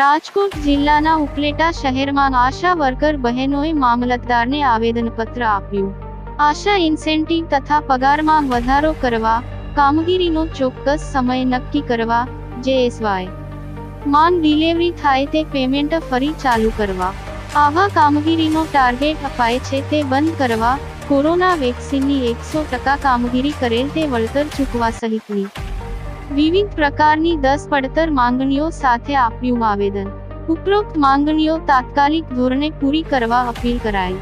રાજકોટ જિલ્લાના ઉપલેટા શહેરમાં આશા વર્કર બહેનોએ મામલતદારને આવેદનપત્ર આપ્યું. આશા ઇન્સેન્ટિવ તથા પગારમાં વધારો કરવા, કામગીરીનો ચોક્કસ સમય નક્કી કરવા, જેએસવાય. માંગ ડિલિવરી થાય તે પેમેન્ટ ફરી ચાલુ કરવા. આવા કામગીરીનો ટાર્ગેટ અપાય છે તે બંધ કરવા, કોરોના વેક્સિનની એકસો ટકા કામગીરી કરેલ તે વળતર ચૂકવા સહિતની. વિવિધ પ્રકારની દસ પડતર માંગણીઓ સાથે આપ્યું આવેદન. ઉપરોક્ત માંગણીઓ તાત્કાલિક ધોરણે પૂરી કરવા અપીલ કરાઈ.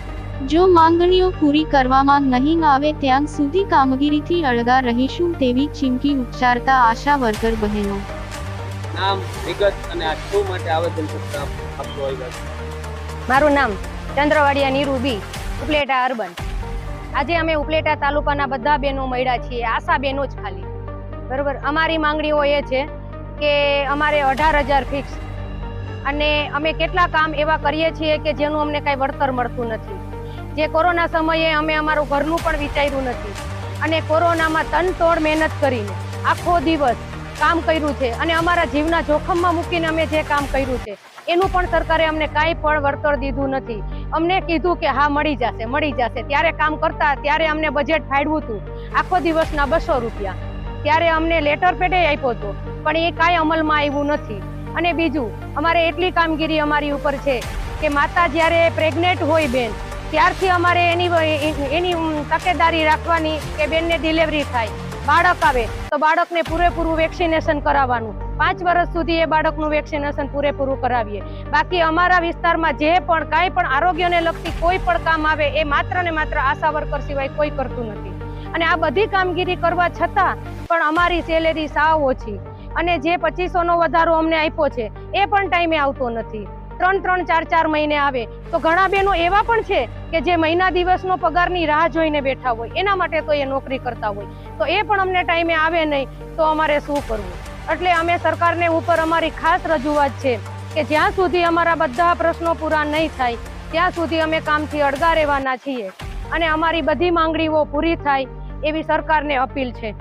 જો માંગણીઓ પૂરી કરવામાં નહીં આવે ત્યાં સુધી કામગીરીથી અળગા રહીશું તેવી ચીમકી ઉચ્ચારતા આશા વર્કર બહેનો. નામ વિગત અને આટલું માટે આવેદન પત્ર આપતો મારું નામ ચંદ્રવાડિયા નીરુબી ઉપલેટા અર્બન. આજે અમે ઉપલેટા તાલુકાના બધા બહેનો મળ્યા છીએ આશા બહેનો જ ખાલી. બરોબર. અમારી માંગણીઓ એ છે કે અમારે અઢાર હજાર ફિક્સ અને અમે કેટલા કામ એવા કરીએ છીએ કે જેનું અમને કાંઈ વળતર મળતું નથી. જે કોરોના સમયે અમે અમારું ઘરનું પણ વિચાર્યું નથી. અને કોરોનામાં તનતોડ મહેનત કરીને આખો દિવસ કામ કર્યું છે. અને અમારા જીવના જોખમમાં મૂકીને અમે જે કામ કર્યું છે, એનું પણ સરકારે અમને કાંઈ પણ વળતર દીધું નથી. અમને કીધું કે હા, મળી જશે મળી જશે. ત્યારે કામ કરતા, ત્યારે અમને બજેટ ફાડવું હતું. આખો દિવસના બસો રૂપિયા. ત્યારે અમને લેટર પેડે આપ્યો હતો. પણ એ કાંઈ અમલમાં આવ્યું નથી. અને બીજું, અમારે એટલી કામગીરી અમારી ઉપર છે કે માતા જ્યારે પ્રેગ્નેન્ટ હોય બેન, ત્યારથી અમારે એની એની તકેદારી રાખવાની કે બેનને ડિલિવરી થાય. બાળક આવે તો બાળકને પૂરેપૂરું વેક્સિનેશન કરાવવાનું. પાંચ વર્ષ સુધી એ બાળકનું વેક્સિનેશન પૂરેપૂરું કરાવીએ. બાકી અમારા વિસ્તારમાં જે પણ કાંઈ પણ આરોગ્યને લગતી કોઈ પણ કામ આવે, એ માત્ર ને માત્ર આશા વર્કર સિવાય કોઈ કરતું નથી. અને આ બધી કામગીરી કરવા છતાં પણ અમારી સેલેરી સાવ ઓછી. અને જે પચીસોનો વધારો અમને આપ્યો છે, એ પણ ટાઈમે આવતો નથી. ત્રણ ત્રણ, ચાર ચાર મહિને આવે. તો ઘણા બહેનો એવા પણ છે કે જે મહિના દિવસનો પગારની રાહ જોઈને બેઠા હોય. એના માટે તો એ નોકરી કરતા હોય. તો એ પણ અમને ટાઈમે આવે નહીં, તો અમારે શું કરવું? એટલે અમે સરકારને ઉપર અમારી ખાસ રજૂઆત છે કે જ્યાં સુધી અમારા બધા પ્રશ્નો પૂરા નહીં થાય, ત્યાં સુધી અમે કામથી અડગા રહેવાના છીએ. અને અમારી બધી માંગણીઓ પૂરી થાય એવી સરકારને અપીલ છે.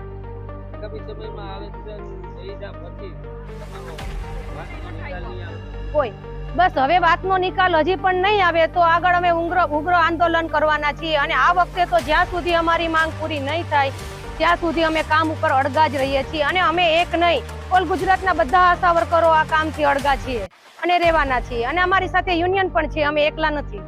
કોઈ. બસ હવે વાતનો નિકાલ હજી પણ નહીં આવે તો આગળ અમે ઉગ્ર ઉગ્ર આંદોલન કરવાના છીએ અને આ વખતે તો જ્યાં સુધી અમારી માંગ પૂરી નહીં થાય ત્યાં સુધી અમે કામ ઉપર અડગા જ રહીએ છીએ અને અમે એક નહીં ઓલ ગુજરાતના બધા આશા વર્કરો આ કામથી અડગા છીએ અને રહેવાના છીએ અને અમારી સાથે યુનિયન પણ છે અમે એકલા નથી.